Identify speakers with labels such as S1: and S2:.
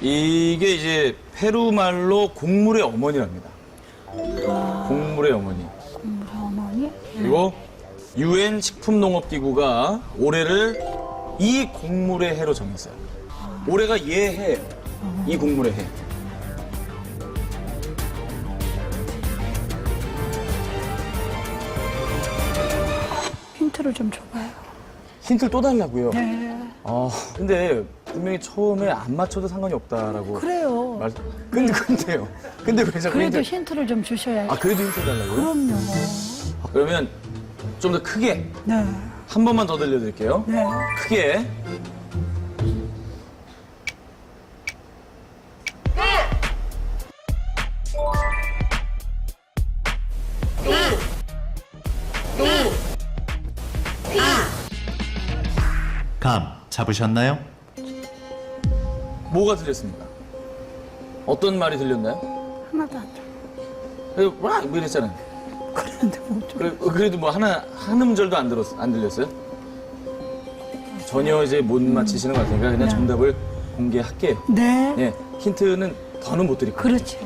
S1: 이게 이제 페루 말로 곡물의 어머니랍니다. 곡물의 어머니.
S2: 우리 어머니?
S1: 그리고 유엔 식품농업기구가 올해를 이 곡물의 해로 정했어요. 올해가 얘 해예요. 이 곡물의 해.
S2: 힌트를 좀 줘봐요.
S1: 힌트를 또 달라고요.
S2: 네.
S1: 아, 근데 분명히 처음에 안 맞춰도 상관이 없다라고.
S2: 그래요.
S1: 말. 근데 근데요. 근데 왜 자꾸
S2: 그래도
S1: 힌트?
S2: 힌트를 좀 주셔야지.
S1: 아 그래도 힌트 달라고요?
S2: 그럼요.
S1: 그러면 좀 더 크게
S2: 네.
S1: 한 번만 더 들려드릴게요.
S2: 네.
S1: 크게.
S3: 감 잡으셨나요?
S1: 뭐가 들렸습니까? 어떤 말이 들렸나요?
S2: 하나도 안 줘.
S1: 그래서 와 뭐 이랬잖아요.
S2: 그랬는데 못 줘.
S1: 그래, 그래도 뭐 하나 한 음절도 안 들었 안 들렸어요? 전혀 이제 못 맞히시는 것 같으니까 그냥 정답을 공개할게요.
S2: 네.
S1: 예, 힌트는 더는 못 드릴 거예요.
S2: 그렇죠.